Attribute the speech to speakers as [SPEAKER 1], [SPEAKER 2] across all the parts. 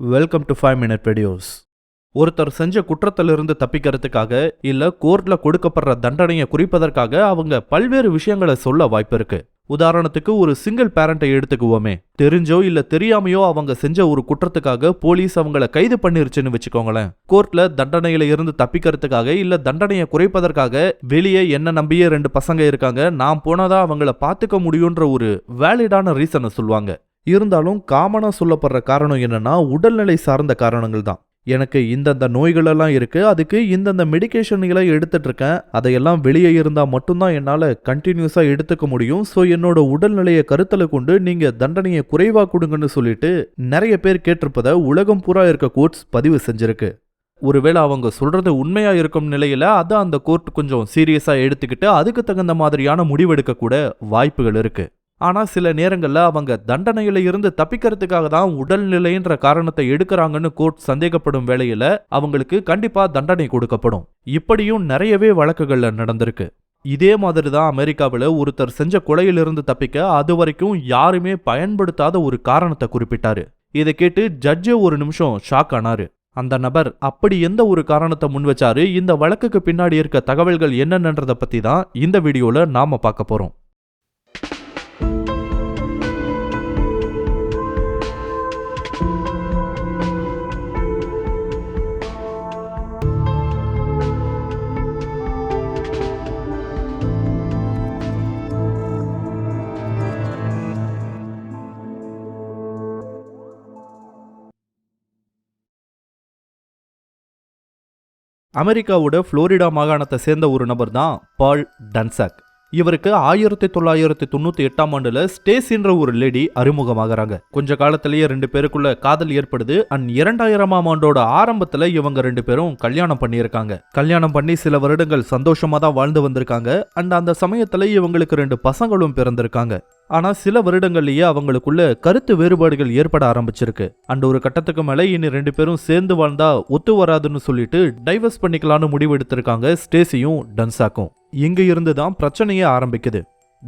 [SPEAKER 1] Welcome to five minute videos ஒருத்தர் செஞ்ச குற்றத்திலிருந்து தப்பிக்கிறதுக்காக இல்ல கோர்ட்ல கொடுக்கப்படுற தண்டனையை குறிப்பதற்காக அவங்க பல்வேறு விஷயங்களை சொல்ல வாய்ப்பு இருக்கு. உதாரணத்துக்கு ஒரு சிங்கிள் பேரண்ட்டை எடுத்துக்குவோமே. தெரிஞ்சோ இல்ல தெரியாமையோ அவங்க செஞ்ச ஒரு குற்றத்துக்காக போலீஸ் அவங்கள கைது பண்ணிருச்சுன்னு வச்சுக்கோங்களேன். கோர்ட்ல தண்டனையில இருந்து தப்பிக்கிறதுக்காக இல்ல தண்டனையை குறைப்பதற்காக வெளியே என்ன நம்பியே ரெண்டு பசங்க இருக்காங்க நான் போனாதான் அவங்கள பாத்துக்க முடியுன்ற ஒரு வேலிடான ரீசனை சொல்லுவாங்க. இருந்தாலும் காமனாக சொல்லப்படுற காரணம் என்னன்னா உடல்நிலை சார்ந்த காரணங்கள் தான். எனக்கு இந்தந்த நோய்களெல்லாம் இருக்குது அதுக்கு இந்தந்த மெடிக்கேஷன்களை எடுத்துட்டு இருக்கேன் அதையெல்லாம் வெளியே இருந்தால் மட்டும்தான் என்னால் கண்டினியூஸாக எடுத்துக்க முடியும். ஸோ என்னோட உடல்நிலையை கருத்தில் கொண்டு நீங்கள் தண்டனையை குறைவாக கொடுங்கன்னு சொல்லிட்டு நிறைய பேர் கேட்டிருப்பதை உலகம் பூரா இருக்க கோர்ட்ஸ் பதிவு செஞ்சிருக்கு. ஒருவேளை அவங்க சொல்றது உண்மையா இருக்கும் நிலையில அதை அந்த கோர்ட் கொஞ்சம் சீரியஸா எடுத்துக்கிட்டு அதுக்கு தகுந்த மாதிரியான முடிவெடுக்க கூட வாய்ப்புகள் இருக்கு. ஆனா சில நேரங்கள்ல அவங்க தண்டனையில இருந்து தப்பிக்கிறதுக்காக தான் உடல்நிலைன்ற காரணத்தை எடுக்கிறாங்கன்னு கோர்ட் சந்தேகப்படும் வேளையில அவங்களுக்கு கண்டிப்பா தண்டனை கொடுக்கப்படும். இப்படியும் நிறையவே வழக்குகள்ல நடந்திருக்கு. இதே மாதிரி தான் அமெரிக்காவில் ஒருத்தர் செஞ்ச கொலையிலிருந்து தப்பிக்க அது வரைக்கும் யாருமே பயன்படுத்தாத ஒரு காரணத்தை குறிப்பிட்டாரு. இதை கேட்டு ஜட்ஜு ஒரு நிமிஷம் ஷாக் ஆனாரு. அந்த நபர் அப்படி எந்த ஒரு காரணத்தை முன் வச்சாரு இந்த வழக்குக்கு பின்னாடி இருக்க தகவல்கள் என்னென்னன்றத பத்தி தான் இந்த வீடியோவில் நாம பார்க்க போறோம். அமெரிக்காவோட ஃப்ளோரிடா மாகாணத்தை சேர்ந்த ஒரு நபர் தான் பால் டன்சாக். இவருக்கு ஆயிரத்தி தொள்ளாயிரத்தி தொண்ணூத்தி எட்டாம் ஆண்டுல ஸ்டேசின்ற ஒரு லேடி அறிமுகமாகறாங்க. கொஞ்ச காலத்திலேயே ரெண்டு பேருக்குள்ள காதல் ஏற்படுது. அண்ட் இரண்டாயிரமாம் ஆண்டோட ஆரம்பத்துல இவங்க ரெண்டு பேரும் கல்யாணம் பண்ணியிருக்காங்க. கல்யாணம் பண்ணி சில வருடங்கள் சந்தோஷமா தான் வாழ்ந்து வந்திருக்காங்க. அண்ட் அந்த சமயத்துல இவங்களுக்கு ரெண்டு பசங்களும் பிறந்திருக்காங்க. ஆனா சில வருடங்கள்லயே அவங்களுக்குள்ள கருத்து வேறுபாடுகள் ஏற்பட ஆரம்பிச்சிருக்கு. அண்ட் ஒரு கட்டத்துக்கு மேல இனி ரெண்டு பேரும் சேர்ந்து வாழ்ந்தா ஒத்து வராதுன்னு சொல்லிட்டு டைவர்ஸ் பண்ணிக்கலாம்னு முடிவெடுத்திருக்காங்க ஸ்டேசியும் டன்சாக்கும் இங்க இருந்து தான் பிரச்சனையே ஆரம்பிக்குது.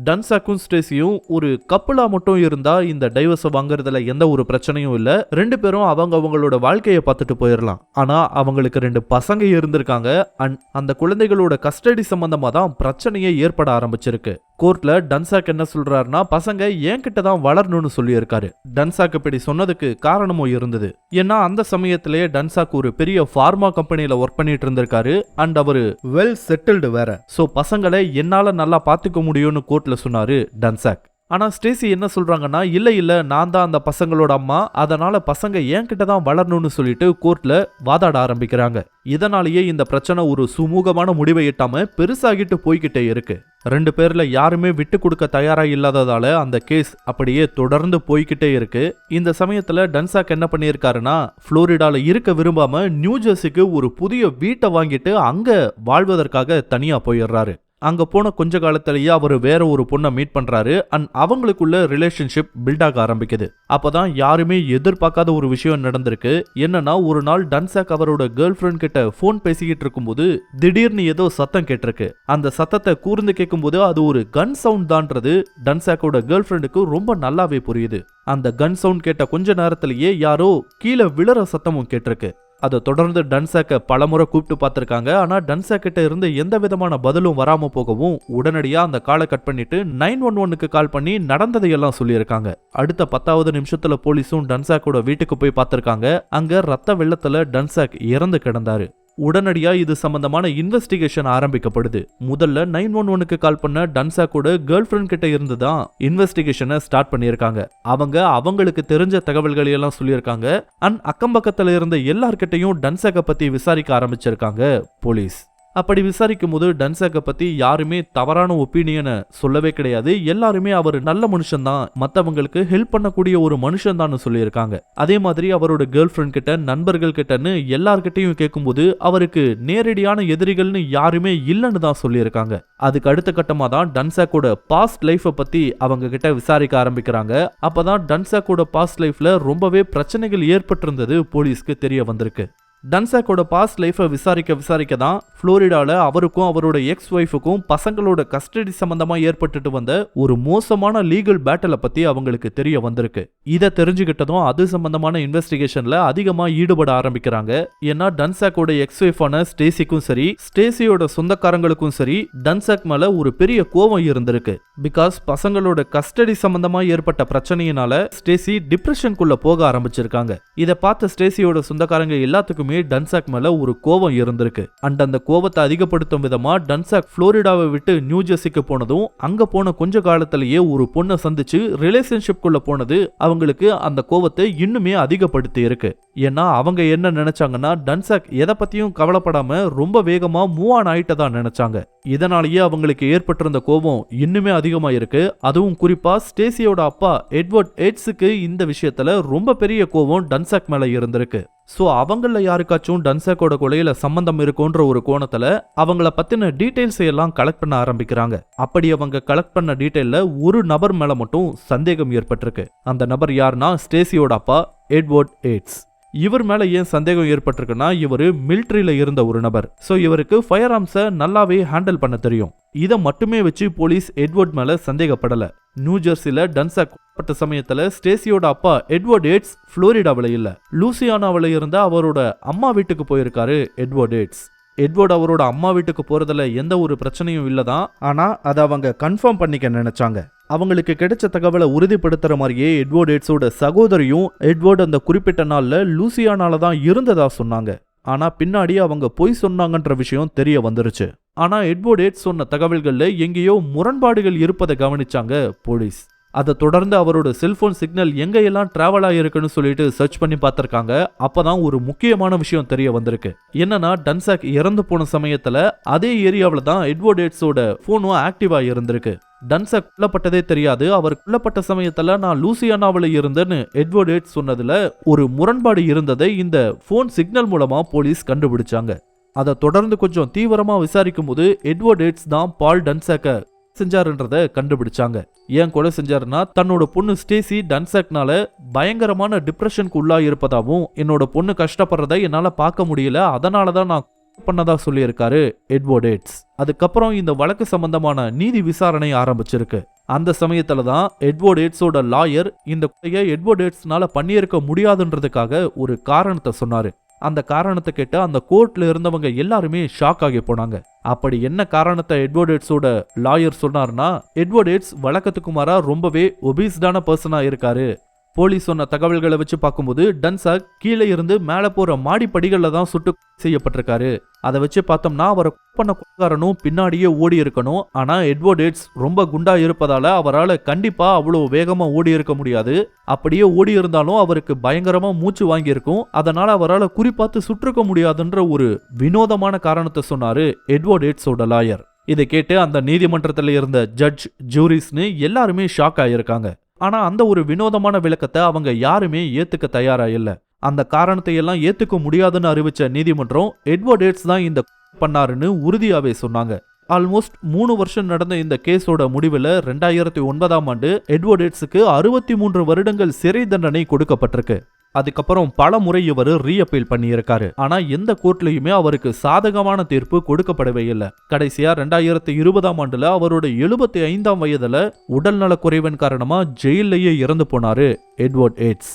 [SPEAKER 1] டன்சாக்கும் ஸ்டேசியும் ஒரு கப்பலா மட்டும் இருந்தா இந்த டைவர்ஸை வாங்குறதுல எந்த ஒரு பிரச்சனையும் இல்லை. ரெண்டு பேரும் அவங்க அவங்களோட வாழ்க்கையை பார்த்துட்டு போயிடலாம் ஆனா அவங்களுக்கு ரெண்டு பசங்க இருந்திருக்காங்க. அண்ட் அந்த குழந்தைகளோட கஸ்டடி சம்பந்தமா தான் பிரச்சனையே ஏற்பட ஆரம்பிச்சிருக்கு. கோர்ட்ல டன்சாக் என்ன சொல்றாருன்னா பசங்க என்கிட்ட தான் வளரணும்னு சொல்லியிருக்காரு. டன்சாக் இப்படி சொன்னதுக்கு காரணமும் இருந்தது. ஏன்னா அந்த சமயத்திலேயே டன்சாக் ஒரு பெரிய ஃபார்மா கம்பெனியில் ஒர்க் பண்ணிட்டு இருந்திருக்காரு. அண்ட் அவரு வெல் செட்டில்டு வேற. சோ பசங்களை என்னால நல்லா பாத்துக்க முடியும்னு கோர்ட்ல சொன்னாரு டன்சாக். ஆனால் ஸ்டேசி என்ன சொல்கிறாங்கன்னா இல்லை இல்லை நான் தான் அந்த பசங்களோட அம்மா. அதனால் பசங்க என்கிட்ட தான் வளரணும்னு சொல்லிட்டு கோர்ட்டில் வாதாட ஆரம்பிக்கிறாங்க. இதனாலேயே இந்த பிரச்சனை ஒரு சுமூகமான முடிவை எட்டாமல் பெருசாகிட்டு போய்கிட்டே இருக்கு. ரெண்டு பேரில் யாருமே விட்டு கொடுக்க தயாராக இல்லாததால் அந்த கேஸ் அப்படியே தொடர்ந்து போய்கிட்டே இருக்கு. இந்த சமயத்தில் டன்சாக் என்ன பண்ணியிருக்காருன்னா ஃப்ளோரிடாவில் இருக்க விரும்பாமல் நியூ ஜெர்சிக்கு ஒரு புதிய வீட்டை வாங்கிட்டு அங்கே வாழ்வதற்காக தனியாக போயிடுறாரு. அங்கே போன கொஞ்ச காலத்திலேயே அவர் வேற ஒரு பொண்ணை மீட் பண்ணுறாரு அண்ட் அவங்களுக்குள்ள ரிலேஷன்ஷிப் பில்ட் ஆக ஆரம்பிக்குது. அப்பதான் யாருமே எதிர்பார்க்காத ஒரு விஷயம் நடந்திருக்கு. என்னன்னா ஒரு நாள் டன்சாக் அவரோட கேர்ள் ஃப்ரெண்ட் கிட்ட ஃபோன் பேசிக்கிட்டு இருக்கும்போது திடீர்னு ஏதோ சத்தம் கேட்டிருக்கு. அந்த சத்தத்தை கூர்ந்து கேட்கும்போது அது ஒரு கன் சவுண்ட் தான்றது டன்சாக்கோட கேர்ள் ஃப்ரெண்டுக்கு ரொம்ப நல்லாவே புரியுது. அந்த கன் சவுண்ட் கேட்ட கொஞ்ச நேரத்திலேயே யாரோ கீழே விழற சத்தமும் கேட்டிருக்கு. அதை தொடர்ந்து டன்சாக்கை பலமுறை கூப்பிட்டு பார்த்துருக்காங்க. ஆனால் டன்சாக் கிட்ட இருந்து எந்த விதமான பதிலும் வராமல் போகவும் உடனடியாக அந்த காலை கட் பண்ணிட்டு நைன் ஒன் ஒன்னுக்கு கால் பண்ணி நடந்ததையெல்லாம் சொல்லியிருக்காங்க. அடுத்த பத்தாவது நிமிஷத்தில் போலீஸும் டன்சாக்கோட வீட்டுக்கு போய் பார்த்துருக்காங்க. அங்கே ரத்த வெள்ளத்தில் டன்சாக் இறந்து கிடந்தாரு. உடனடியா இது சம்பந்தமான இன்வெஸ்டிகேஷன் ஆரம்பிக்கப்படுது. முதல்ல நைன் ஒன் ஒனுக்கு கால் பண்ண டன்சாக்கோட கேர்ள் ஃப்ரெண்ட் கிட்ட இருந்து தான் இன்வெஸ்டிகேஷனை ஸ்டார்ட் பண்ணியிருக்காங்க. அவங்க அவங்களுக்கு தெரிஞ்ச தகவல்களை எல்லாம் சொல்லியிருக்காங்க. அண்ட் அக்கம் பக்கத்துல இருந்த எல்லார்கிட்டையும் டன்சாக்கை பத்தி விசாரிக்க ஆரம்பிச்சிருக்காங்க போலீஸ். அப்படி விசாரிக்கும் போது டன்சாக்கை பத்தி யாருமே தவறான ஒப்பீனியனை சொல்லவே கிடையாது. எல்லாருமே அவர் நல்ல மனுஷன் தான் மற்றவங்களுக்கு ஹெல்ப் பண்ணக்கூடிய ஒரு மனுஷன் தான் சொல்லியிருக்காங்க. அதே மாதிரி அவரோட கேர்ள் ஃப்ரெண்ட் கிட்ட நண்பர்கள் கிட்டன்னு எல்லார்கிட்டையும் கேட்கும்போது அவருக்கு நேரடியான எதிரிகள்னு யாருமே இல்லைன்னு தான் சொல்லியிருக்காங்க. அதுக்கு அடுத்த கட்டமா தான் டன்சாக்கோட பாஸ்ட் லைஃப்பை பத்தி அவங்க கிட்ட விசாரிக்க ஆரம்பிக்கிறாங்க. அப்பதான் டன்சாக்கோட பாஸ்ட் லைஃப்ல ரொம்பவே பிரச்சனைகள் ஏற்பட்டிருந்தது போலீஸ்க்கு தெரிய வந்திருக்கு. டன்சாக்கோட பாஸ்ட் லைஃபை விசாரிக்க விசாரிக்க தான் ஃப்ளோரிடாவில் அவருக்கும் அவரோட எக்ஸ் ஒய்ஃபுக்கும் பசங்களோட கஸ்டடி சம்பந்தமாக ஏற்பட்டுட்டு வந்த ஒரு மோசமான லீகல் பேட்டலை பற்றி அவங்களுக்கு தெரிய வந்திருக்கு. இதை தெரிஞ்சுக்கிட்டதும் அது சம்பந்தமான இன்வெஸ்டிகேஷனில் அதிகமாக ஈடுபட ஆரம்பிக்கிறாங்க. ஏன்னா டன்சாக்கோட எக்ஸ் ஒய்ஃபான ஸ்டேசிக்கும் சரி ஸ்டேசியோட சொந்தக்காரங்களுக்கும் சரி டன்சாக் மேலே ஒரு பெரிய கோவம் இருந்திருக்கு. பிகாஸ் பசங்களோட கஸ்டடி சம்பந்தமாக ஏற்பட்ட பிரச்சனையினால ஸ்டேசி டிப்ரெஷனுக்குள்ளே போக ஆரம்பிச்சிருக்காங்க. இதை பார்த்த ஸ்டேசியோட சொந்தக்காரங்க எல்லாத்துக்கும் டன்சாக் மேல ஒரு கோவம் இருந்திருக்கு. அண்ட் அந்த கோவத்தை அதிகப்படுத்தும் விதமா டன்சாக் புளோரிடாவை விட்டு நியூ ஜெர்சிக்கு போனதும் அங்க போன கொஞ்ச காலத்திலேயே ஒரு பொண்ணை சந்திச்சு ரிலேஷன்ஷிப் குள்ள போனது அவங்களுக்கு அந்த கோவத்தை இன்னுமே அதிகப்படுத்தி இருக்கு. ஏன்னா அவங்க என்ன நினைச்சாங்கன்னா டன்சாக் எதை பத்தியும் கவலைப்படாம ரொம்ப வேகமா மூவ் ஆன் ஆயிட்டதா நினைச்சாங்க. இதனாலேயே அவங்களுக்கு ஏற்பட்டிருந்த கோபம் இன்னுமே அதிகமா இருக்கு. அதுவும் குறிப்பா ஸ்டேசியோட அப்பா எட்வர்ட் எட்ஸுக்கு இந்த விஷயத்துல ரொம்ப பெரிய கோபம் டன்சாக் மேல இருந்திருக்கு. ஸோ அவங்களில் யாருக்காச்சும் டன்சாக்கோட கொலையில் சம்பந்தம் இருக்குன்ற ஒரு கோணத்தில் அவங்கள பற்றின டீட்டெயில்ஸை எல்லாம் கலெக்ட் பண்ண ஆரம்பிக்கிறாங்க. அப்படி அவங்க கலெக்ட் பண்ண டீட்டெயிலில் ஒரு நபர் மேல மட்டும் சந்தேகம் ஏற்பட்டிருக்கு. அந்த நபர் யாருன்னா ஸ்டேசியோட அப்பா எட்வர்ட் எய்ட்ஸ் இவர் மேல ஏன் சந்தேகம் ஏற்பட்டிருக்குன்னா இவர் மிலிட்ரியில இருந்த ஒரு நபர். ஸோ இவருக்கு ஃபயர் ஆர்ம்ஸை நல்லாவே ஹேண்டில் பண்ண தெரியும். இதை மட்டுமே வச்சு போலீஸ் எட்வர்ட் மேல சந்தேகப்படல. நியூ ஜெர்சில டன்சாக் பட்ட சமயத்துல ஸ்டேசியோட அப்பா எட்வர்ட் ஏட்ஸ் புளோரிடாவில் இல்ல. லூசியானாவில் இருந்த அவரோட அம்மா வீட்டுக்கு போயிருக்காரு எட்வர்ட் ஏட்ஸ். எட்வர்ட் அவரோட அம்மா வீட்டுக்கு போறதுல எந்த ஒரு பிரச்சனையும் இல்லதான் ஆனா அதை அவங்க கன்ஃபார்ம் பண்ணிக்க நினைச்சாங்க. அவங்களுக்கு கிடைச்ச தகவலை உறுதிப்படுத்துற மாதிரியே எட்வர்ட் எட்ஸோட சகோதரியும் எட்வர்ட் அந்த குறிப்பிட்ட நாள்ல லூசியானால தான் இருந்ததா சொன்னாங்க. ஆனா பின்னாடி அவங்க பொய் சொன்னாங்கன்ற விஷயம் தெரிய வந்துருச்சு. ஆனா எட்வர்ட் எட்ஸ் சொன்ன தகவல்கள்ல எங்கேயோ முரண்பாடுகள் இருப்பதை கவனிச்சாங்க போலீஸ். அதை தொடர்ந்து அவரோட செல்போன் சிக்னல் எங்கெல்லாம் ட்ராவல் டிராவல் ஆகிருக்குன்னு சொல்லிட்டு சர்ச் பண்ணி பார்த்துருக்காங்க. அப்பதான் ஒரு முக்கியமான விஷயம் தெரிய வந்திருக்கு. என்னன்னா டன்சாக் இறந்து போன சமயத்துல அதே ஏரியாவில் தான் எட்வர்டேட்ஸோட ஃபோனும் போனும் ஆக்டிவா இருந்திருக்கு. டன்சாக் கொல்லப்பட்டதே தெரியாது. அவர் கொல்லப்பட்ட சமயத்துல நான் லூசியானாவில் இருந்தேன்னு எட்வர்டேட்ஸ் சொன்னதில் சொன்னதுல ஒரு முரண்பாடு இருந்ததை இந்த போன் சிக்னல் மூலமா போலீஸ் கண்டுபிடிச்சாங்க. அதை தொடர்ந்து கொஞ்சம் தீவிரமா விசாரிக்கும் போது எட்வர்டேட்ஸ் தான் பால் டன்சாக்கை செஞ்சாருன்றத கண்டுபிடிச்சாங்க. ஏன் கொலை செஞ்சாருன்னா தன்னோட பொண்ணு ஸ்டேசி டன்சாக்னால பயங்கரமான டிப்ரெஷனுக்கு உள்ளா இருப்பதாகவும் என்னோட பொண்ணு கஷ்டப்படுறத என்னால பார்க்க முடியல அதனால தான் நான் பண்ணதா சொல்லியிருக்காரு எட்வர்ட் அதுக்கப்புறம் இந்த வழக்கு சம்பந்தமான நீதி விசாரணை ஆரம்பிச்சிருக்கு. அந்த சமயத்துல தான் எட்வர்ட் லாயர் இந்த கொலையை எட்வர்ட் பண்ணியிருக்க முடியாதுன்றதுக்காக ஒரு காரணத்தை சொன்னாரு. அந்த காரணத்தை கேட்டு அந்த கோர்ட்ல இருந்தவங்க எல்லாருமே ஷாக் ஆகி போனாங்க. அப்படி என்ன காரணத்தை எட்வர்டேட்ஸோட லாயர் சொன்னார்னா எட்வர்டேட்ஸ் வழக்கத்துக்குமாரா வழக்கத்துக்கு மாறா ரொம்பவே ஒபீஸ்டான பர்சனா இருக்காரு. போலீஸ் சொன்ன தகவல்களை வச்சு பார்க்கும்போது டன்சாக் கீழே இருந்து மேலே போற மாடிப்படிகளில் தான் சுட்டு செய்யப்பட்டிருக்காரு. அதை வச்சு பார்த்தோம்னா அவரை பண்ண கொலைகாரனும் பின்னாடியே ஓடி இருக்கணும். ஆனா எட்வர்டேட்ஸ் ரொம்ப குண்டா இருப்பதால அவரால் கண்டிப்பா அவ்வளோ வேகமா ஓடி இருக்க முடியாது. அப்படியே ஓடி இருந்தாலும் அவருக்கு பயங்கரமா மூச்சு வாங்கியிருக்கும். அதனால அவரால் குறிப்பாத்து சுற்றிருக்க முடியாதுன்ற ஒரு வினோதமான காரணத்தை சொன்னாரு எட்வர்டேட்ஸோட லாயர். இதை கேட்டு அந்த நீதிமன்றத்தில் இருந்த ஜட்ஜ் ஜூரிஸ்னு எல்லாருமே ஷாக் ஆகியிருக்காங்க ஆனா அந்த ஒரு வினோதமான விளக்கத்தை அவங்க யாருமே ஏத்துக்க தயாரா இல்ல. அந்த காரணத்தை எல்லாம் ஏத்துக்க முடியாதுன்னு அறிவிச்ச நீதிமன்றம் எட்வர்ட் ஏட்ஸ் தான் இந்த பண்ணாருன்னு உறுதியாவே சொன்னாங்க. ஆல்மோஸ்ட் மூணு வருஷம் நடந்த இந்த கேஸோட முடிவில் ரெண்டாயிரத்தி ஒன்பதாம் ஆண்டு எட்வர்டேட்ஸுக்கு அறுபத்தி மூன்று வருடங்கள் சிறை தண்டனை கொடுக்கப்பட்டிருக்கு. அதுக்கப்புறம் பல முறை இவர் ரீஅப்பீல் பண்ணியிருக்காரு. ஆனா எந்த கோர்ட்லயுமே அவருக்கு சாதகமான தீர்ப்பு கொடுக்கப்படவே இல்லை. கடைசியா ரெண்டாயிரத்தி இருபதாம் ஆண்டுல அவரோட எழுபத்தி ஐந்தாம் வயதுல உடல்நலக் குறைவின் காரணமா ஜெயிலேயே இறந்து போனாரு எட்வர்ட் ஏட்ஸ்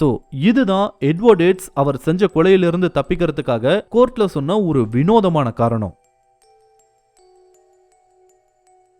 [SPEAKER 1] ஸோ இதுதான் எட்வர்ட் ஏட்ஸ் அவர் செஞ்ச கொலையிலிருந்து தப்பிக்கிறதுக்காக கோர்ட்ல சொன்ன ஒரு வினோதமான காரணம்.